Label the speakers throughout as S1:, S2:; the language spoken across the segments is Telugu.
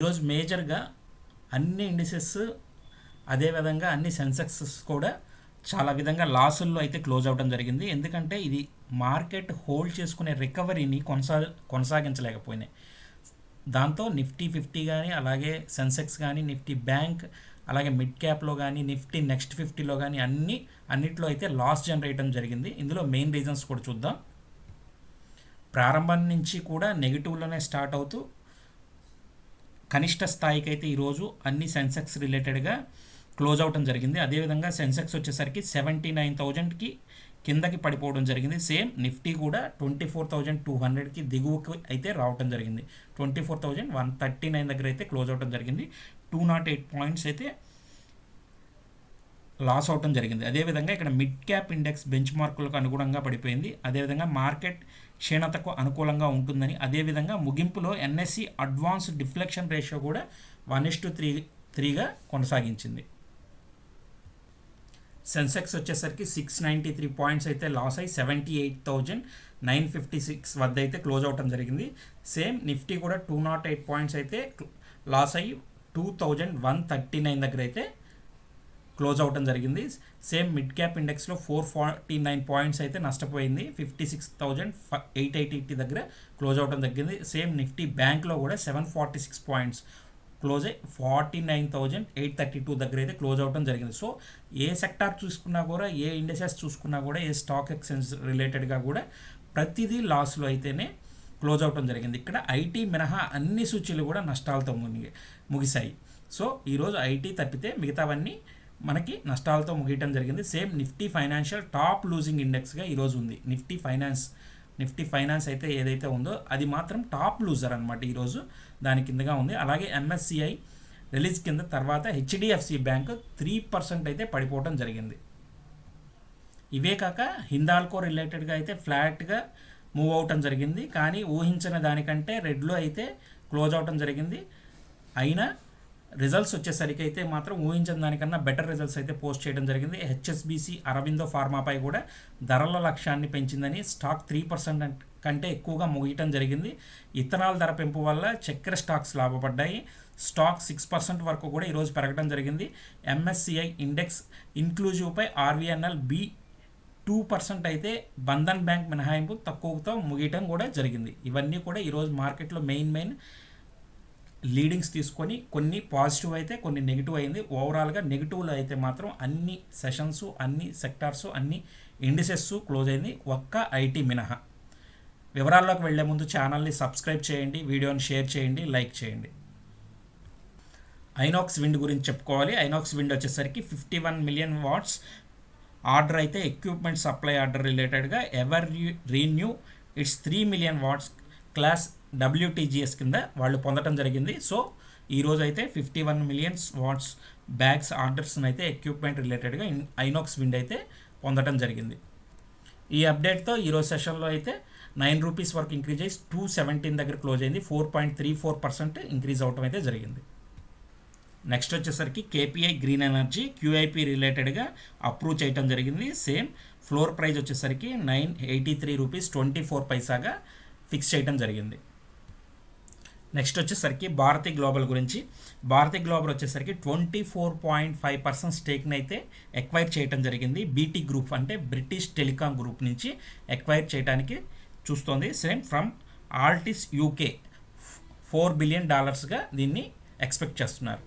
S1: ఈరోజు మేజర్గా అన్ని ఇండిసెస్ అదేవిధంగా అన్ని సెన్సెక్సెస్ కూడా చాలా విధంగా లాసుల్లో అయితే క్లోజ్ అవ్వడం జరిగింది. ఎందుకంటే ఇది మార్కెట్ హోల్డ్ చేసుకునే రికవరీని కొనసా కొనసాగించలేకపోయినాయి. దాంతో నిఫ్టీ ఫిఫ్టీ కానీ అలాగే సెన్సెక్స్ కానీ నిఫ్టీ బ్యాంక్ అలాగే మిడ్ క్యాప్లో కానీ నిఫ్టీ నెక్స్ట్ ఫిఫ్టీలో కానీ అన్ని అన్నిట్లో అయితే లాస్ జనరేట్ జరిగింది. ఇందులో మెయిన్ రీజన్స్ కూడా చూద్దాం. ప్రారంభం నుంచి కూడా నెగిటివ్లోనే స్టార్ట్ అవుతూ కనిష్ట స్థాయికి అయితే ఈరోజు అన్ని సెన్సెక్స్ రిలేటెడ్గా క్లోజ్ అవటం జరిగింది. అదేవిధంగా సెన్సెక్స్ వచ్చేసరికి సెవెంటీ నైన్ థౌజండ్కి కిందకి పడిపోవడం జరిగింది. సేమ్ నిఫ్టీ కూడా ట్వంటీ ఫోర్ థౌజండ్ టూ హండ్రెడ్కి దిగువకి అయితే రావటం జరిగింది. Twenty four thousand one thirty nine దగ్గర అయితే క్లోజ్ అవటం జరిగింది. టూ నాట్ ఎయిట్ పాయింట్స్ అయితే లాస్ అవటం జరిగింది. అదేవిధంగా ఇక్కడ మిడ్ క్యాప్ ఇండెక్స్ బెంచ్ మార్కులకు అనుగుణంగా పడిపోయింది. అదేవిధంగా మార్కెట్ క్షీణతకు అనుకూలంగా ఉంటుందని అదేవిధంగా ముగింపులో ఎన్ఎస్సి అడ్వాన్స్ డిఫ్లెక్షన్ రేషియో కూడా వన్ ఇస్ టు త్రీ త్రీగా కొనసాగించింది. సెన్సెక్స్ వచ్చేసరికి సిక్స్ నైంటీ త్రీ పాయింట్స్ అయితే లాస్ అయ్యి seventy eight thousand nine fifty six వద్ద అయితే క్లోజ్ అవటం జరిగింది. సేమ్ నిఫ్టీ కూడా టూ నాట్ ఎయిట్ పాయింట్స్ అయితే లాస్ అయ్యి two thousand one thirty nine దగ్గర అయితే క్లోజ్ అవటం జరిగింది. సేమ్ మిడ్ క్యాప్ ఇండెక్స్లో ఫోర్ ఫార్టీ నైన్ పాయింట్స్ అయితే నష్టపోయింది. Fifty six thousand eight eight eighty దగ్గర క్లోజ్ అవటం జరిగింది సేమ్ నిఫ్టీ బ్యాంక్లో కూడా seven forty six points close అయ్యి forty nine thousand eight thirty two దగ్గర అయితే క్లోజ్ అవడం జరిగింది. సో ఏ సెక్టార్ చూసుకున్నా కూడా ఏ ఇండస్ట్రీస్ చూసుకున్నా కూడా ఏ స్టాక్ ఎక్స్చేంజ్ రిలేటెడ్గా కూడా ప్రతిదీ లాస్లో అయితేనే క్లోజ్ అవటం జరిగింది. ఇక్కడ ఐటీ మినహా అన్ని సూచీలు కూడా నష్టాలతో మునిగి ముగిశాయి. సో ఈరోజు ఐటీ తప్పితే మిగతావన్నీ మనకి నష్టాలతో ముగియటం జరిగింది. Same Nifty financial top losing ఇండెక్స్గా ఈరోజు ఉంది. నిఫ్టీ ఫైనాన్స్ నిఫ్టీ ఫైనాన్స్ అయితే ఏదైతే ఉందో అది మాత్రం టాప్ లూజర్ అనమాట ఈరోజు దాని కిందగా ఉంది. అలాగే ఎంఎస్సిఐ రిలీజ్ కింద తర్వాత హెచ్డిఎఫ్సి బ్యాంక్ త్రీ పర్సెంట్ అయితే పడిపోవడం జరిగింది. ఇవే కాక హిందాల్కో రిలేటెడ్గా అయితే ఫ్లాట్గా మూవ్ అవటం జరిగింది. కానీ ఊహించిన దానికంటే రెడ్లో అయితే క్లోజ్ అవటం జరిగింది. అయినా రిజల్ట్స్ వచ్చేసరికి అయితే మాత్రం ఊహించిన దానికన్నా బెటర్ రిజల్ట్స్ అయితే పోస్ట్ చేయడం జరిగింది. హెచ్ఎస్బిసి అరవిందో ఫార్మాపై కూడా ధరల లక్ష్యాన్ని పెంచిందని స్టాక్ త్రీ పర్సెంట్ కంటే ఎక్కువగా ముగియటం జరిగింది. ఇథనాల్ ధర పెంపు వల్ల చక్కెర స్టాక్స్ లాభపడ్డాయి. స్టాక్ సిక్స్ పర్సెంట్ వరకు కూడా ఈరోజు పెరగడం జరిగింది. ఎంఎస్సిఐ ఇండెక్స్ ఇన్క్లూజివ్పై ఆర్వీఎన్ఎల్ బి టూ పర్సెంట్ అయితే బంధన్ బ్యాంక్ మినహాయింపు తక్కువతో ముగియటం కూడా జరిగింది. ఇవన్నీ కూడా ఈరోజు మార్కెట్లో మెయిన్ మెయిన్ లీడింగ్స్ తీసుకొని కొన్ని పాజిటివ్ అయితే కొన్ని నెగిటివ్ అయింది. ఓవరాల్గా నెగిటివ్లో అయితే మాత్రం అన్ని సెషన్స్ అన్ని సెక్టార్స్ అన్ని ఇండిసెస్ క్లోజ్ అయింది. ఒక్క ఐటీ మినహా. వివరాల్లోకి వెళ్ళే ముందు ఛానల్ని సబ్స్క్రైబ్ చేయండి వీడియోని షేర్ చేయండి లైక్ చేయండి. ఐనాక్స్ విండ్ గురించి చెప్పుకోవాలి. ఐనాక్స్ విండ్ వచ్చేసరికి fifty one million watts. Order అయితే ఎక్విప్మెంట్ సప్లై ఆర్డర్ రిలేటెడ్గా ever renew its three million watts. Class WTGS కింద వాళ్ళు పొందడం జరిగింది. సో ఈరోజు అయితే fifty one millions watts bags ఆర్డర్స్ని అయితే ఎక్విప్మెంట్ రిలేటెడ్గా ఐనాక్స్ విండ్ అయితే పొందడం జరిగింది. ఈ అప్డేట్తో ఈరోజు సెషన్లో అయితే నైన్ రూపీస్ వరకు ఇంక్రీజ్ అయ్యి టూ సెవెంటీన్ దగ్గర క్లోజ్ అయింది. Four point three four percent increase అవటం అయితే జరిగింది. నెక్స్ట్ వచ్చేసరికి కేపీఐ గ్రీన్ ఎనర్జీ క్యూఐపి రిలేటెడ్గా అప్రూవ్ చేయడం జరిగింది. సేమ్ ఫ్లోర్ ప్రైజ్ వచ్చేసరికి nine eighty three rupees twenty four పైసాగా fix చేయడం జరిగింది. నెక్స్ట్ వచ్చేసరికి భారతీ గ్లోబల్ గురించి. భారతీ గ్లోబల్ వచ్చేసరికి twenty four point five percent స్టేక్ని అయితే ఎక్వైర్ చేయడం జరిగింది బీటీ గ్రూప్ అంటే బ్రిటిష్ టెలికాం గ్రూప్ నుంచి ఎక్వైర్ చేయడానికి చూస్తోంది. Same from Altice UK four billion డాలర్స్గా దీన్ని ఎక్స్పెక్ట్ చేస్తున్నారు.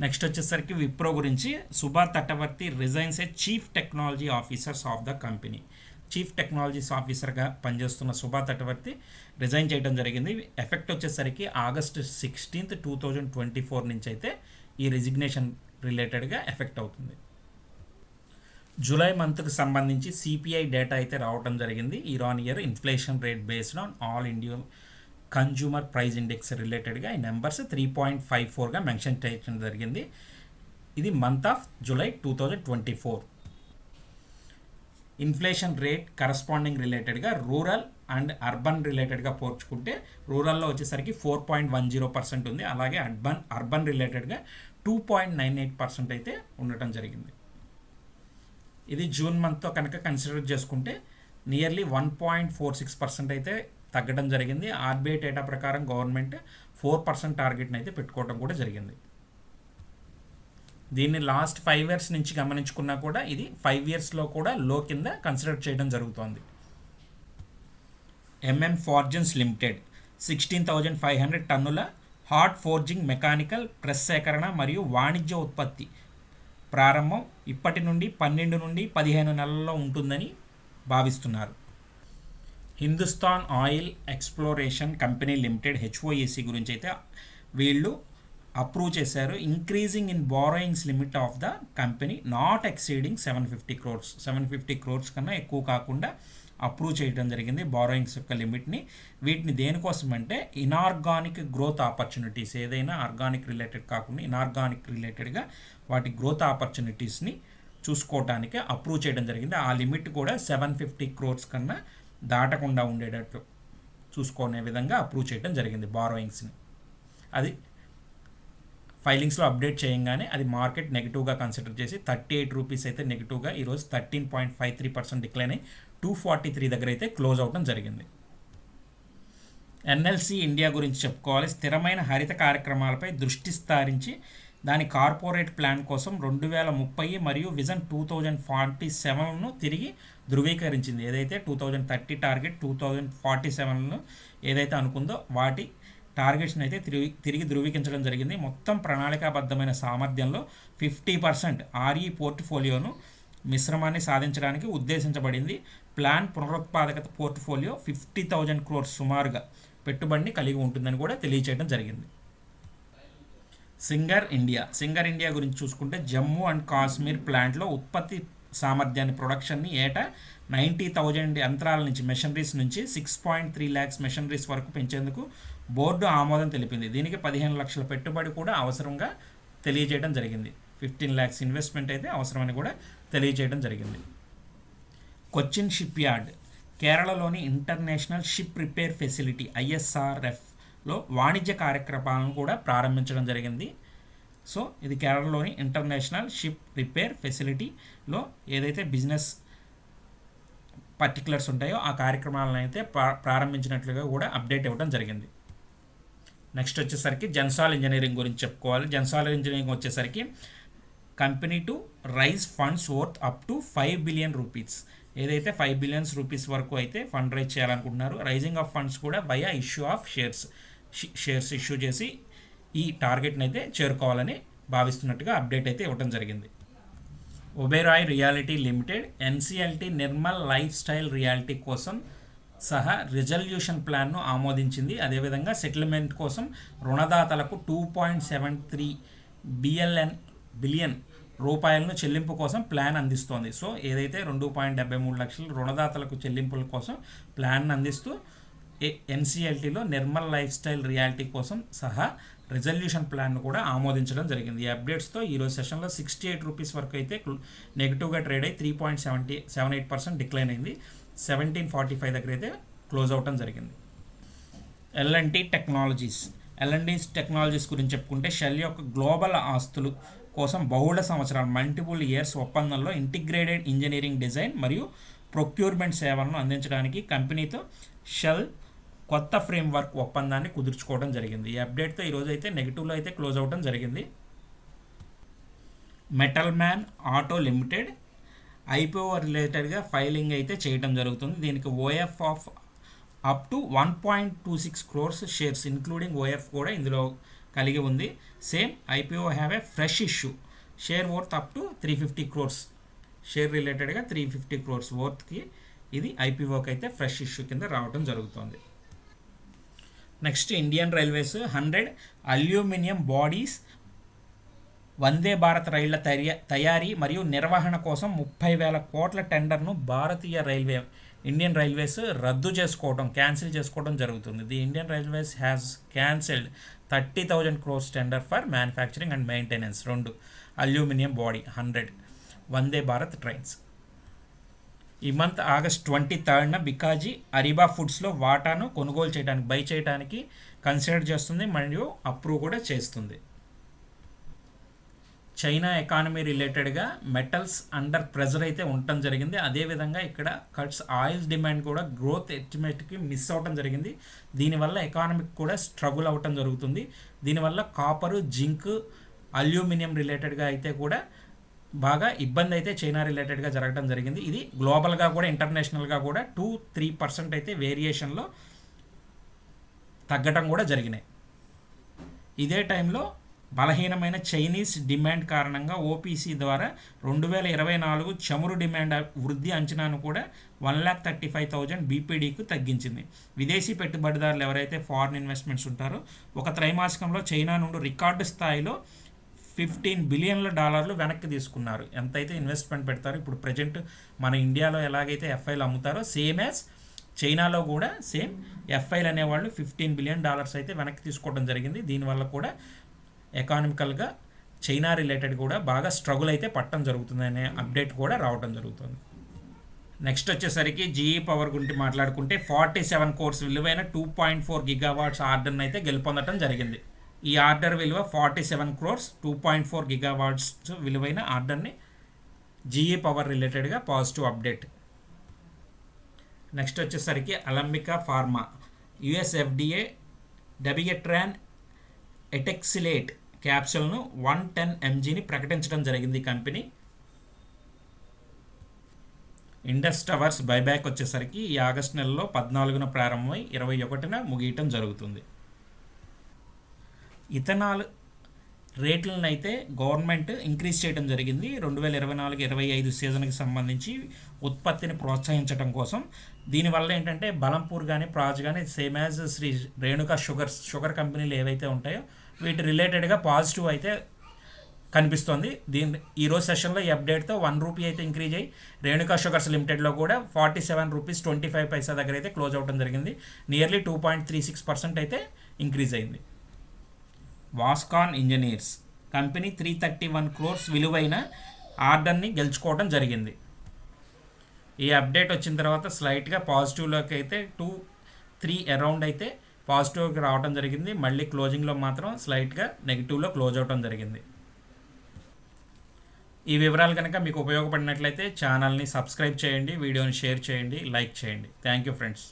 S1: నెక్స్ట్ వచ్చేసరికి విప్రో గురించి. Subha Tatavarthi resigns a chief technology officers of the company chief technologies ఆఫీసర్గా పనిచేస్తున్న సుభా తటవర్తి రిజైన్ చేయడం జరిగింది. ఎఫెక్ట్ వచ్చేసరికి August sixteenth two thousand twenty four నుంచి అయితే ఈ రిజిగ్నేషన్ రిలేటెడ్గా ఎఫెక్ట్ అవుతుంది. జూలై మంత్కి సంబంధించి సిపిఐ డేటా అయితే రావడం జరిగింది. Year on year inflation rate based on all India consumer price index రిలేటెడ్గా ఈ నెంబర్స్ త్రీ పాయింట్ ఫైవ్ ఫోర్గా మెన్షన్ చేయడం జరిగింది. ఇది month of July two thousand twenty four. Inflation rate corresponding రిలేటెడ్గా రూరల్ అండ్ అర్బన్ రిలేటెడ్గా పోర్చుకుంటే రూరల్లో వచ్చేసరికి four point one zero percent ఉంది. అలాగే అర్బన్ అర్బన్ రిలేటెడ్గా two point nine eight percent అయితే ఉండటం జరిగింది. ఇది జూన్ మంత్తో కనుక కన్సిడర్ చేసుకుంటే nearly one point four six percent అయితే తగ్గడం జరిగింది. ఆర్బీఐ డేటా ప్రకారం గవర్నమెంట్ ఫోర్ పర్సెంట్ టార్గెట్ని అయితే పెట్టుకోవడం కూడా జరిగింది. దీన్ని లాస్ట్ ఫైవ్ ఇయర్స్ నుంచి గమనించుకున్నా కూడా ఇది ఫైవ్ ఇయర్స్లో కూడా లో కింద కన్సిడర్ చేయడం జరుగుతోంది. MM forgings limited sixteen thousand five hundred టన్నుల హాట్ ఫోర్జింగ్ మెకానికల్ ప్రెస్ సేకరణ మరియు వాణిజ్య ఉత్పత్తి ప్రారంభం ఇప్పటి నుండి పన్నెండు నుండి పదిహేను నెలల్లో ఉంటుందని భావిస్తున్నారు. Hindustan oil exploration company limited HOEC గురించి అయితే వీళ్ళు అప్రూవ్ చేశారు increasing in borrowings limit of the company not exceeding seven fifty crores seven fifty crores కన్నా ఎక్కువ కాకుండా అప్రూవ్ చేయడం జరిగింది బారోయింగ్స్ యొక్క లిమిట్ని వీటిని దేనికోసం అంటే ఇనార్గానిక్ గ్రోత్ ఆపర్చునిటీస్ ఏదైనా ఆర్గానిక్ రిలేటెడ్ కాకుండా ఇనార్గానిక్ రిలేటెడ్గా వాటి గ్రోత్ ఆపర్చునిటీస్ని చూసుకోవటానికి అప్రూవ్ చేయడం జరిగింది. ఆ లిమిట్ కూడా సెవెన్ ఫిఫ్టీ క్రోర్స్ కన్నా దాటకుండా ఉండేటట్లు చూసుకునే విధంగా అప్రూవ్ చేయడం జరిగింది బారోయింగ్స్ని అది ఫైలింగ్స్లో అప్డేట్ చేయంగానే అది మార్కెట్ నెగిటివ్గా కన్సిడర్ చేసి థర్టీ ఎయిట్ రూపీస్ అయితే నెగిటివ్గా ఈరోజు thirteen point five three percent decline అయ్యి టూ ఫార్టీ త్రీ దగ్గర అయితే క్లోజ్ అవడం జరిగింది. ఎన్ఎల్సి ఇండియా గురించి చెప్పుకోవాలి. స్థిరమైన హరిత కార్యక్రమాలపై దృష్టి సారించి దాని కార్పొరేట్ ప్లాన్ కోసం రెండు వేల ముప్పై మరియు విజన్ టూ థౌజండ్ ఫార్టీ సెవెన్ను తిరిగి ధృవీకరించింది. ఏదైతే two thousand thirty target two thousand forty సెవెన్ను ఏదైతే అనుకుందో వాటి టార్గెట్స్ని అయితే తిరిగి తిరిగి ధృవీకరించడం జరిగింది. మొత్తం ప్రణాళికాబద్ధమైన సామర్థ్యంలో ఫిఫ్టీ పర్సెంట్ ఆర్ఈ పోర్ట్ఫోలియోను మిశ్రమాన్ని సాధించడానికి ఉద్దేశించబడింది. ప్లాన్ పునరుత్పాదకత పోర్ట్ఫోలియో ఫిఫ్టీ థౌజండ్ క్రోర్స్ సుమారుగా పెట్టుబడిని కలిగి ఉంటుందని కూడా తెలియచేయడం జరిగింది. Singer India. సింగర్ ఇండియా గురించి చూసుకుంటే జమ్మూ అండ్ కాశ్మీర్ ప్లాంట్లో ఉత్పత్తి సామర్థ్యాన్ని ప్రొడక్షన్ని ఏటా నైంటీ థౌజండ్ యంత్రాల నుంచి మెషనరీస్ నుంచి six point three lakhs machineries వరకు పెంచేందుకు బోర్డు ఆమోదం తెలిపింది. దీనికి పదిహేను లక్షల పెట్టుబడి కూడా అవసరంగా తెలియజేయడం జరిగింది. ఫిఫ్టీన్ ల్యాక్స్ ఇన్వెస్ట్మెంట్ అయితే అవసరమని కూడా తెలియజేయడం జరిగింది. కొచ్చిన్ షిప్ యార్డ్ కేరళలోని ఇంటర్నేషనల్ షిప్ రిపేర్ ఫెసిలిటీ ఐఎస్ఆర్ఎఫ్లో వాణిజ్య కార్యక్రమాలను కూడా ప్రారంభించడం జరిగింది. సో ఇది కేరళలోని ఇంటర్నేషనల్ షిప్ రిపేర్ ఫెసిలిటీలో ఏదైతే బిజినెస్ పర్టికులర్స్ ఉంటాయో ఆ కార్యక్రమాలను అయితే ప్రారంభించినట్లుగా కూడా అప్డేట్ ఇవ్వడం జరిగింది. నెక్స్ట్ వచ్చేసరికి జన్సాల్ ఇంజనీరింగ్ గురించి చెప్పుకోవాలి. జన్సాల్ ఇంజనీరింగ్ వచ్చేసరికి company to raise funds worth up to five billion rupees. ఏదైతే ఫైవ్ బిలియన్స్ రూపీస్ వరకు అయితే ఫండ్ రైజ్ చేయాలనుకుంటున్నారు రైజింగ్ ఆఫ్ ఫండ్స్ కూడా via issue of shares shares issue చేసి ఈ టార్గెట్ని అయితే చేరుకోవాలని భావిస్తున్నట్టుగా అప్డేట్ అయితే ఇవ్వడం జరిగింది. Oberoi reality limited NCLT Nirmal lifestyle reality కోసం సహా రిజల్యూషన్ ప్లాన్ను ఆమోదించింది. అదేవిధంగా సెటిల్మెంట్ కోసం రుణదాతలకు two point seven three BLN billion రూపాయలను చెల్లింపు కోసం ప్లాన్ అందిస్తోంది. సో ఏదైతే రెండు పాయింట్ డెబ్బై మూడు లక్షల రుణదాతలకు చెల్లింపుల కోసం ప్లాన్ అందిస్తూ ఎన్సిఎల్టీలో నిర్మల్ లైఫ్ స్టైల్ రియాలిటీ కోసం సహా రిజల్యూషన్ ప్లాన్ను కూడా ఆమోదించడం జరిగింది. ఈ అప్డేట్స్తో ఈరోజు సెషన్లో సిక్స్టీ ఎయిట్ రూపీస్ వరకు అయితే నెగిటివ్గా ట్రేడ్ అయ్యి three point seventy seven eight percent decline అయింది. సెవెంటీన్ ఫార్టీ ఫైవ్ దగ్గర అయితే క్లోజ్ అవటం జరిగింది. ఎల్ఎన్టీ టెక్నాలజీస్ ఎల్ఎన్టీ టెక్నాలజీస్ గురించి చెప్పుకుంటే షెల్ యొక్క గ్లోబల్ ఆస్తులు కోసం బహుళ సంవత్సరాలు మల్టిపుల్ ఇయర్స్ ఒప్పందంలో ఇంటిగ్రేటెడ్ ఇంజనీరింగ్ డిజైన్ మరియు ప్రొక్యూర్మెంట్ సేవలను అందించడానికి కంపెనీతో షెల్ కొత్త ఫ్రేమ్వర్క్ ఒప్పందాన్ని కుదుర్చుకోవడం జరిగింది. ఈ అప్డేట్తో ఈరోజు అయితే నెగిటివ్లో అయితే క్లోజ్ అవడం జరిగింది. Metal man auto limited IPO రిలేటెడ్గా ఫైలింగ్ అయితే చేయడం జరుగుతుంది. దీనికి OF of up to one point two six crores shares including OF కూడా ఇందులో కలిగి ఉంది. Same IPO have a fresh issue. Share worth up to three fifty crores. Share రిలేటెడ్గా త్రీ ఫిఫ్టీ క్రోర్స్ వర్త్కి ఇది ఐపీఓకి అయితే ఫ్రెష్ ఇష్యూ కింద రావడం జరుగుతుంది. Next Indian railways hundred aluminium bodies Vande Bharat రైళ్ళ తయారీ మరియు నిర్వహణ కోసం ముప్పై వేల కోట్ల టెండర్ను భారతీయ రైల్వే ఇండియన్ రైల్వేస్ రద్దు చేసుకోవడం క్యాన్సిల్ చేసుకోవడం జరుగుతుంది. The Indian railways has cancelled thirty thousand crores tender for manufacturing and maintenance. రెండు aluminium body hundred. Vande Bharat trains. ఈ మంత్ ఆగస్ట్ ట్వంటీ థర్డ్న బికాజీ అరిబా ఫుడ్స్లో వాటాను కొనుగోలు చేయడానికి బై చేయడానికి కన్సిడర్ చేస్తుంది మరియు అప్రూవ్ కూడా చేస్తుంది. చైనా ఎకానమీ రిలేటెడ్గా మెటల్స్ అండర్ ప్రెజర్ అయితే ఉండటం జరిగింది. అదేవిధంగా ఇక్కడ కట్స్ ఆయిల్స్ డిమాండ్ కూడా గ్రోత్ ఎస్టిమేట్కి మిస్ అవటం జరిగింది. దీనివల్ల ఎకానమీకి కూడా స్ట్రగుల్ అవ్వటం జరుగుతుంది. దీనివల్ల కాపరు జింక్ అల్యూమినియం రిలేటెడ్గా అయితే కూడా బాగా ఇబ్బంది అయితే చైనా రిలేటెడ్గా జరగడం జరిగింది. ఇది గ్లోబల్గా కూడా ఇంటర్నేషనల్గా కూడా టూ త్రీ పర్సెంట్ అయితే వేరియేషన్లో తగ్గటం కూడా జరిగినాయి. ఇదే టైంలో బలహీనమైన చైనీస్ డిమాండ్ కారణంగా ఓపీసీ ద్వారా రెండు వేల ఇరవై నాలుగు చమురు డిమాండ్ వృద్ధి అంచనాను కూడా one lakh thirty five thousand బీపీడీకి తగ్గించింది. విదేశీ పెట్టుబడిదారులు ఎవరైతే ఫారిన్ ఇన్వెస్ట్మెంట్స్ ఉంటారో ఒక త్రైమాసికంలో చైనా నుండి రికార్డు స్థాయిలో ఫిఫ్టీన్ బిలియన్ల డాలర్లు వెనక్కి తీసుకున్నారు. ఎంతైతే ఇన్వెస్ట్మెంట్ పెడతారో ఇప్పుడు ప్రజెంట్ మన ఇండియాలో ఎలాగైతే ఎఫ్ఐలు అమ్ముతారో సేమ్ యాజ్ చైనాలో కూడా సేమ్ ఎఫ్ఐలు అనేవాళ్ళు ఫిఫ్టీన్ బిలియన్ డాలర్స్ అయితే వెనక్కి తీసుకోవడం జరిగింది. దీనివల్ల కూడా ఎకానమికల్గా చైనా రిలేటెడ్ కూడా బాగా స్ట్రగుల్ అయితే పట్టడం జరుగుతుంది అనే అప్డేట్ కూడా రావడం జరుగుతుంది. నెక్స్ట్ వచ్చేసరికి జీఈ పవర్ గురించి మాట్లాడుకుంటే ఫార్టీ సెవెన్ కోర్స్ విలువైన టూ పాయింట్ ఫోర్ గిగావాట్స్ ఆర్డర్ని అయితే గెలుపొందడం జరిగింది. ఈ ఆర్డర్ విలువ forty seven crores two point four gigawatts విలువైన ఆర్డర్ని జీఈ పవర్ రిలేటెడ్గా పాజిటివ్ అప్డేట్ నెక్స్ట్ వచ్చేసరికి అలంబికా ఫార్మా యుఎస్ఎఫ్డిఏ డబియట్రాన్ ఎటెక్సిలేట్ క్యాప్సూల్ను వన్ టెన్ ఎంజీని ప్రకటించడం జరిగింది కంపెనీ. ఇండస్ టవర్స్ బైబ్యాక్ వచ్చేసరికి ఈ ఆగస్ట్ నెలలో పద్నాలుగున ప్రారంభమై ఇరవై ఒకటిన ముగియటం జరుగుతుంది. ఇథనాల్ రేట్లను అయితే గవర్నమెంట్ ఇంక్రీజ్ చేయడం జరిగింది. రెండు వేల ఇరవై నాలుగు ఇరవై ఐదు సీజన్కి సంబంధించి ఉత్పత్తిని ప్రోత్సహించడం కోసం. దీనివల్ల ఏంటంటే బలంపూర్ కానీ ప్రాజ్ కానీ same as Shri Renuka sugars sugar కంపెనీలు ఏవైతే ఉంటాయో వీటి రిలేటెడ్గా పాజిటివ్ అయితే కనిపిస్తోంది. దీని ఈరోజు సెషన్లో ఈ అప్డేట్తో వన్ రూపీ అయితే ఇంక్రీజ్ అయ్యి రేణుకా షుగర్స్ లిమిటెడ్లో కూడా forty seven rupees twenty five paisa దగ్గర అయితే క్లోజ్ అవ్వడం జరిగింది. Nearly two point three six percent అయితే ఇంక్రీజ్ అయింది. Vascon engineers company three thirty one crores విలువైన ఆర్డర్ని గెలుచుకోవడం జరిగింది. ఈ అప్డేట్ వచ్చిన తర్వాత స్లైట్గా పాజిటివ్లోకి అయితే టూ త్రీ అరౌండ్ అయితే పాజిటివ్కి రావడం జరిగింది. మళ్ళీ క్లోజింగ్లో మాత్రం స్లైట్గా నెగిటివ్లో క్లోజ్ అవడం జరిగింది. ఈ వివరాలు కనుక మీకు ఉపయోగపడినట్లయితే ఛానల్ని సబ్స్క్రైబ్ చేయండి. వీడియోని షేర్ చేయండి. లైక్ చేయండి. Thank you friends.